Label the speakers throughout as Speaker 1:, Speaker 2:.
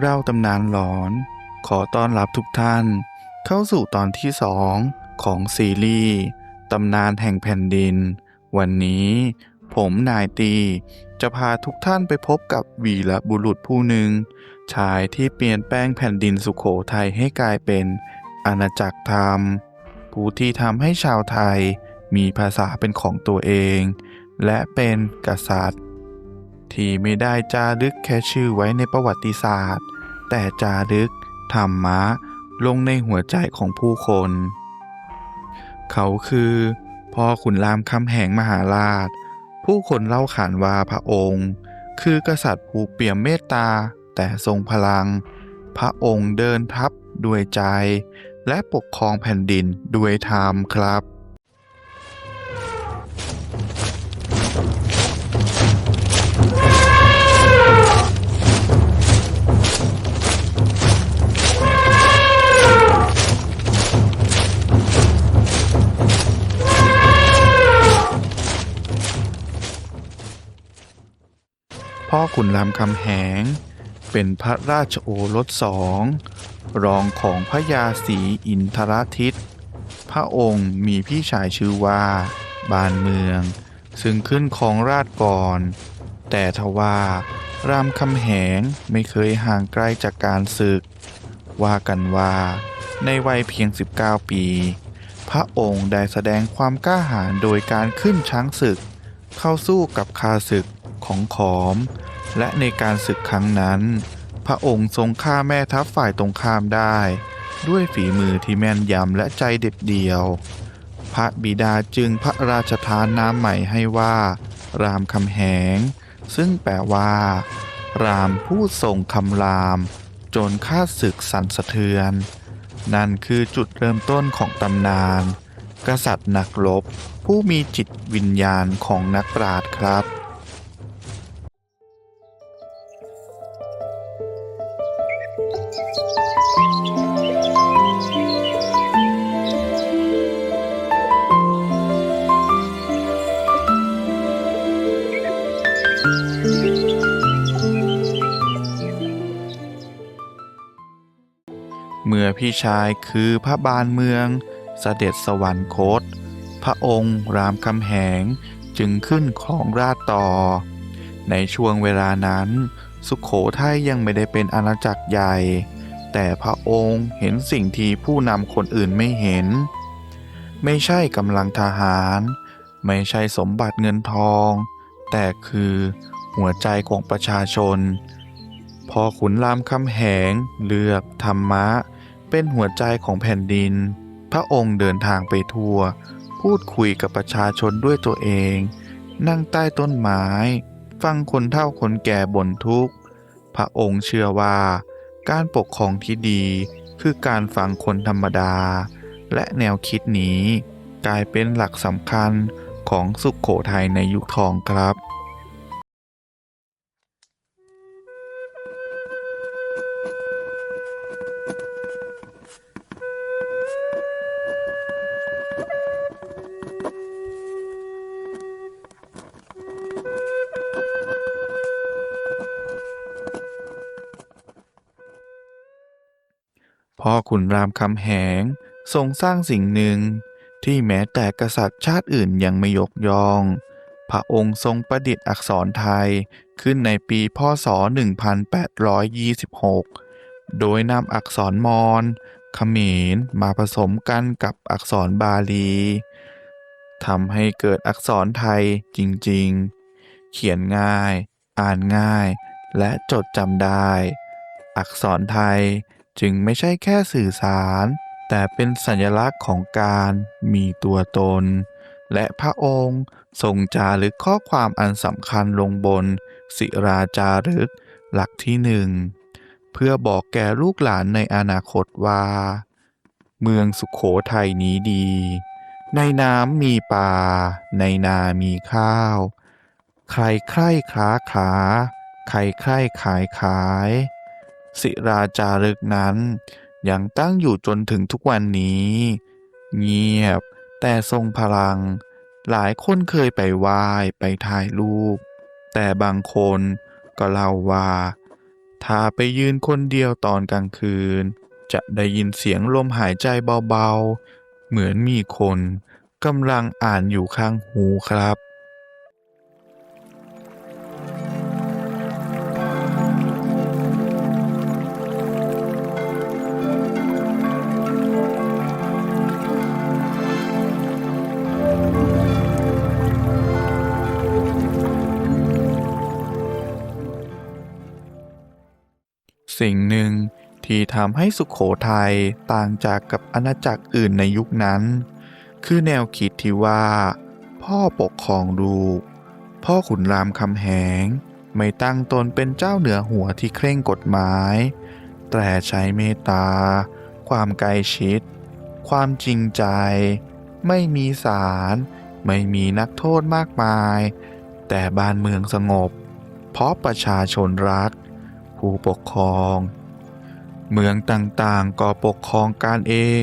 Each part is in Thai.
Speaker 1: เล่าตำนานหลอน ขอต้อนรับทุกท่าน เข้าสู่ตอนที่สองของซีรีส์ตำนานแห่งแผ่นดิน วันนี้ ผมนายตี จะพาทุกท่านไปพบกับวีรบุรุษผู้หนึ่ง ชายที่เปลี่ยนแปลงแผ่นดินสุขโขทัยให้กลายเป็นอาณาจักรธรรม ผู้ที่ทำให้ชาวไทยมีภาษาเป็นของตัวเอง และเป็นกษัตริย์ที่ไม่ได้จารึกแค่ชื่อไว้ในประวัติศาสตร์ แต่จารึกธรรมะลงในหัวใจของผู้คน เขาคือพ่อขุนรามคำแหงมหาราช ผู้คนเล่าขานว่าพระองค์ คือกษัตริย์ผู้เปี่ยมเมตตาแต่ทรงพลัง พระองค์เดินทัพด้วยใจ และปกครองแผ่นดินด้วยธรรมครับ พ่อขุนรามคำแหง เป็นพระราชโอรสสองรองของพระยาศรีอินทรทิต พระองค์มีพี่ชายชื่อว่า บานเมือง ซึ่งขึ้นของราชก่อน แต่ทว่ารามคำแหงไม่เคยห่างไกลจากการศึก ว่ากันว่าในวัยเพียง 19 ปี พระองค์ได้แสดงความกล้าหาญโดยการขึ้นช้างศึก เข้าสู้กับข้าศึก ของขอม และในการศึกครั้งนั้น พระองค์ทรงฆ่าแม่ทัพฝ่ายตรงข้ามได้ ด้วยฝีมือที่แม่นยำและใจเด็ดเดี่ยว พระบิดาจึงพระราชทานนามใหม่ให้ว่า รามคำแหง ซึ่งแปลว่า รามผู้ทรงคำรามจนข้าศึกสั่นสะเทือน นั่นคือจุดเริ่มต้นของตำนาน กษัตริย์นักรบผู้มีจิตวิญญาณของนักปราชญ์ครับ พี่ชายคือพระบานเมืองเสด็จสวรรคต พระองค์รามคำแหงจึงขึ้นของราชต่อ ในช่วงเวลานั้น สุขโขทัยยังไม่ได้เป็นอาณาจักรใหญ่ แต่พระองค์เห็นสิ่งที่ผู้นำคนอื่นไม่เห็น ไม่ใช่กำลังทหาร ไม่ใช่สมบัติเงินทอง แต่คือหัวใจของประชาชนพอขุนรามคำแหงเลือกธรรมะ เป็นหัวใจของแผ่นดิน พระองค์เดินทางไปทั่ว พูดคุยกับประชาชนด้วยตัวเอง นั่งใต้ต้นไม้ ฟังคนเฒ่าคนแก่บ่นทุกข์ พระองค์เชื่อว่า การปกครองที่ดีคือการฟังคนธรรมดา และแนวคิดนี้ กลายเป็นหลักสำคัญของสุขโขทัยในยุคทองครับ พ่อขุนรามคำแหงทรงสร้างสิ่งหนึ่ง ที่แม้แต่กษัตริย์ชาติอื่นยังไม่ยกย่อง พระองค์ทรงประดิษฐ์อักษรไทยขึ้นในปีพศ 1826 โดยนำอักษรมอญเขมรมาผสมกันกับอักษรบาลีทำให้เกิดอักษรไทยจริงๆ เขียนง่าย อ่านง่าย และจดจำได้ อักษรไทย จึงไม่ใช่แค่สื่อสาร แต่เป็นสัญลักษณ์ของการมีตัวตน และพระองค์ทรงจารึกข้อความอันสำคัญลงบน ศิราจารึก หลักที่หนึ่ง เพื่อบอกแก่ลูกหลานในอนาคตว่า เมืองสุขโขทัยนี้ดี ในน้ำมีปลาในนามีข้าว ใครใคร่ค้าขา ใครใคร่ขายขาย ศิราจารึกนั้น ยังตั้งอยู่จนถึงทุกวันนี้ เงียบแต่ทรงพลัง หลายคนเคยไปไหว้ไปถ่ายรูป แต่บางคนก็เล่าว่า ถ้าไปยืนคนเดียวตอนกลางคืน จะได้ยินเสียงลมหายใจเบาๆ เหมือนมีคนกำลังอ่านอยู่ข้างหูครับ สิ่งหนึ่งที่ทำให้สุขโขทัยต่างจากกับอาณาจักรอื่นในยุคนั้น คือแนวคิดที่ว่า พ่อปกครองลูก พ่อขุนรามคำแหง ไม่ตั้งตนเป็นเจ้าเหนือหัวที่เคร่งกฎหมาย แต่ใช้เมตตา ความใกลชิด ความจริงใจ ไม่มีสาร ไม่มีนักโทษมากมาย แต่บ้านเมืองสงบ เพราะประชาชนรัก ผู้ปกครอง เมืองต่างๆก็ปกครองการเอง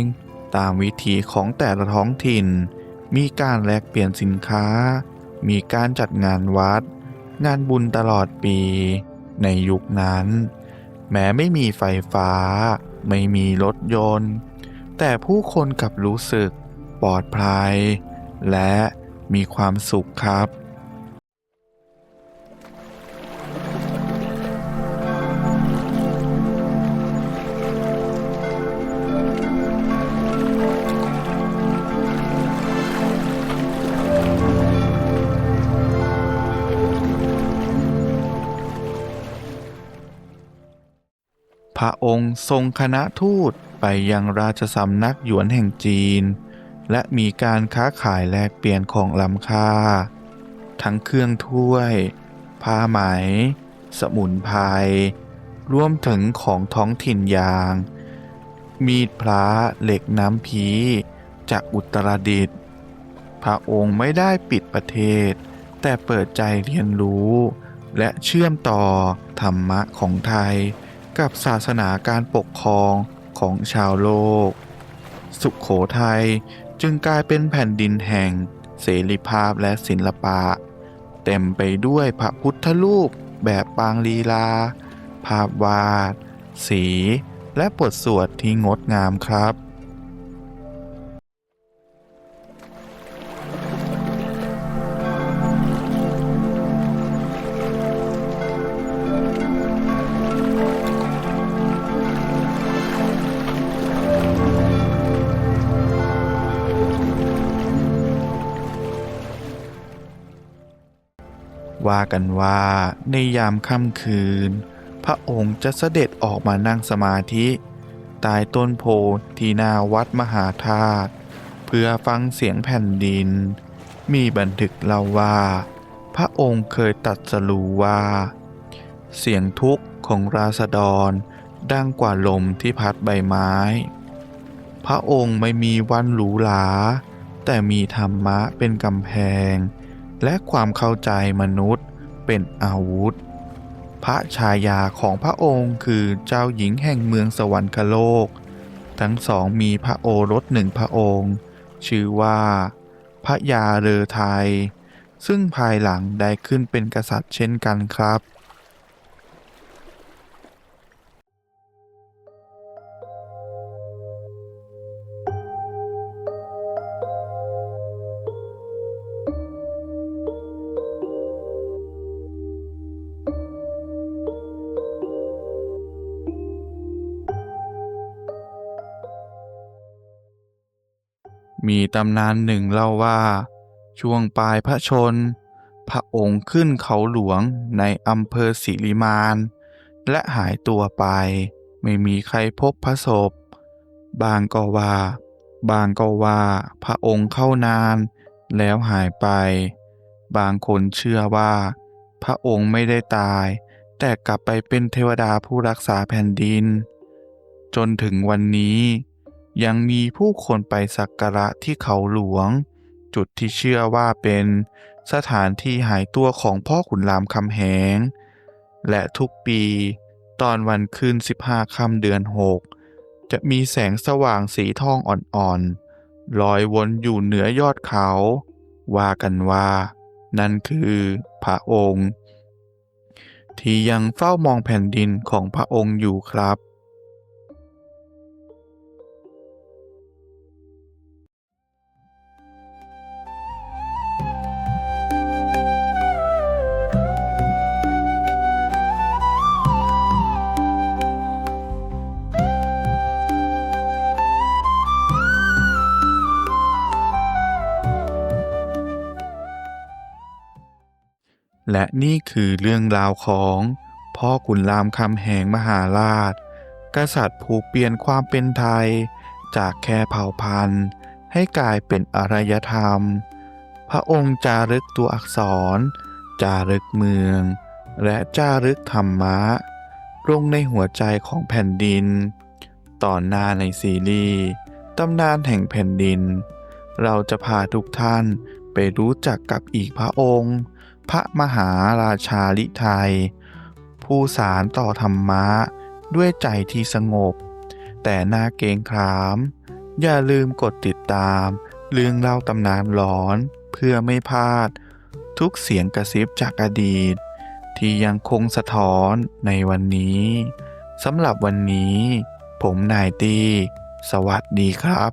Speaker 1: ตามวิถีของแต่ละท้องถิ่น มีการแลกเปลี่ยนสินค้า มีการจัดงานวัด งานบุญตลอดปี ในยุคนั้น แม้ไม่มีไฟฟ้า ไม่มีรถยนต์ แต่ผู้คนกลับรู้สึกปลอดภัย และมีความสุขครับ พระองค์ทรงคณะทูตไปยังราชสำนักหยวนแห่งจีน และมีการค้าขายแลกเปลี่ยนของล้ำค่า ทั้งเครื่องถ้วย ผ้าไหม สมุนไพรรวมถึงของท้องถิ่นอย่าง มีดพระเหล็กน้ำพีจากอุตรดิตถ์พระองค์ไม่ได้ปิดประเทศ แต่เปิดใจเรียนรู้ และเชื่อมต่อธรรมะของไทย กับศาสนาการปกครองของชาวโลก สุขโขทัยจึงกลายเป็นแผ่นดินแห่ง เสรีภาพและศิลปะ เต็มไปด้วยพระพุทธรูปแบบปางลีลา ภาพวาด สี และบทสวดที่งดงามครับ กันว่าในยามค่ำคืน พระองค์จะเสด็จออกมานั่งสมาธิใต้ต้นโพที่หนาวัดมหาธาตุเพื่อฟังเสียงแผ่นดิน มีบันทึกเล่าว่า พระองค์เคยตัดสรู้ว่า เสียงทุกข์ของราษฎรดังกว่าลมที่พัดใบไม้ พระองค์ไม่มีวันหรูหรา แต่มีธรรมะเป็นกำแพง และความเข้าใจมนุษย์ เป็นอาวุธ พระชายาของพระองค์คือเจ้าหญิงแห่งเมืองสวรรคโลก ทั้งสองมีพระโอรสหนึ่งพระองค์ ชื่อว่า พระยาเรือไทย ซึ่งภายหลังได้ขึ้นเป็นกษัตริย์เช่นกันครับ มีตำนานหนึ่งเล่าว่า ช่วงปลายพระชน พระองค์ขึ้นเขาหลวงในอำเภอสิริมาน และหายตัวไป ไม่มีใครพบพระศพ บางก็ว่า บางก็ว่าพระองค์เข้านาน แล้วหายไป บางคนเชื่อว่า พระองค์ไม่ได้ตาย แต่กลับไปเป็นเทวดาผู้รักษาแผ่นดิน จนถึงวันนี้ ยังมีผู้คนไปสักการะที่เขาหลวง จุดที่เชื่อว่าเป็นสถานที่หายตัวของพ่อขุนรามคำแหง และทุกปีตอนวันขึ้น15ค่ำเดือน 6 จะมีแสงสว่างสีทองอ่อนๆลอยวนอยู่เหนือยอดเขา ว่ากันว่า นั่นคือพระองค์ ที่ยังเฝ้ามองแผ่นดินของพระองค์อยู่ครับ และนี่คือเรื่องราวของพ่อขุนรามคำแหงมหาราช กษัตริย์ผู้เปลี่ยนความเป็นไทย จากแค่เผ่าพันธุ์ ให้กลายเป็นอารยธรรม พระองค์จารึกตัวอักษร จารึกเมือง และจารึกธรรมะลงในหัวใจของแผ่นดิน ตอนหน้าในซีรีส์ตำนานแห่งแผ่นดิน เราจะพาทุกท่านไปรู้จักกับอีกพระองค์ พระมหาราชาลิไทย ผู้สารต่อธรรมะด้วยใจที่สงบ แต่น่าเกรงขาม อย่าลืมกดติดตาม เรื่องเล่าตำนานหลอนเพื่อไม่พลาด ทุกเสียงกระซิบจากอดีต ที่ยังคงสะท้อนในวันนี้สำหรับวันนี้ ผมนายตี สวัสดีครับ